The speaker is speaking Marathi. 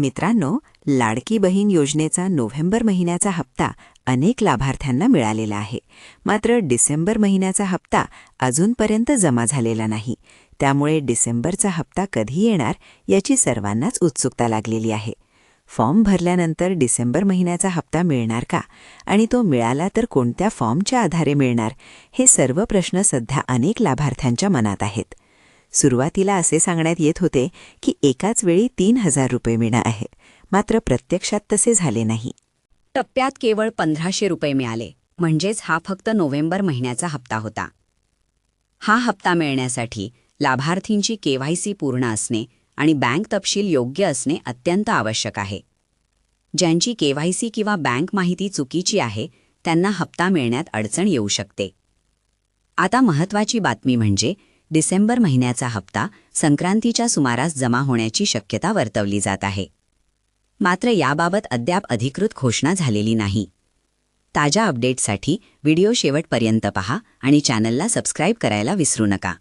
मित्रांनो लाडकी बहीण योजनेचा नोव्हेंबर महिन्याचा हप्ता अनेक लाभार्थ्यांना मिळालेला आहे. मात्र डिसेंबर महिन्याचा हप्ता अजूनपर्यंत जमा झालेला नाही. त्यामुळे डिसेंबरचा हप्ता कधी येणार याची सर्वांनाच उत्सुकता लागलेली आहे. फॉर्म भरल्यानंतर डिसेंबर महिन्याचा हप्ता मिळणार का? आणि तो मिळाला तर कोणत्या फॉर्मच्या आधारे मिळणार? हे सर्व प्रश्न सध्या अनेक लाभार्थ्यांच्या मनात आहेत. सुरुवातीला असे सांगण्यात येत होते की एकाच वेळी तीन हजार रुपये मिळणार आहे मात्र प्रत्यक्षात तसे झाले नाही. टप्प्यात केवळ पंधराशे रुपये मिळाले. म्हणजेच हा फक्त नोव्हेंबर महिन्याचा हप्ता होता. हा हप्ता मिळण्यासाठी लाभार्थींची केवायसी पूर्ण असणे आणि बँक तपशील योग्य असणे अत्यंत आवश्यक आहे. ज्यांची केवायसी किंवा बँक माहिती चुकीची आहे त्यांना हप्ता मिळण्यात अडचण येऊ शकते. आता महत्त्वाची बातमी म्हणजे डिसेंबर महिन्याचा हप्ता संक्रांतीच्या सुमारास जमा होण्याची शक्यता वर्तवली जात आहे. मात्र याबाबत अद्याप अधिकृत घोषणा झालेली नाही. ताज्या अपडेट्ससाठी व्हिडिओ शेवटपर्यंत पहा आणि चॅनलला सबस्क्राईब करायला विसरू नका.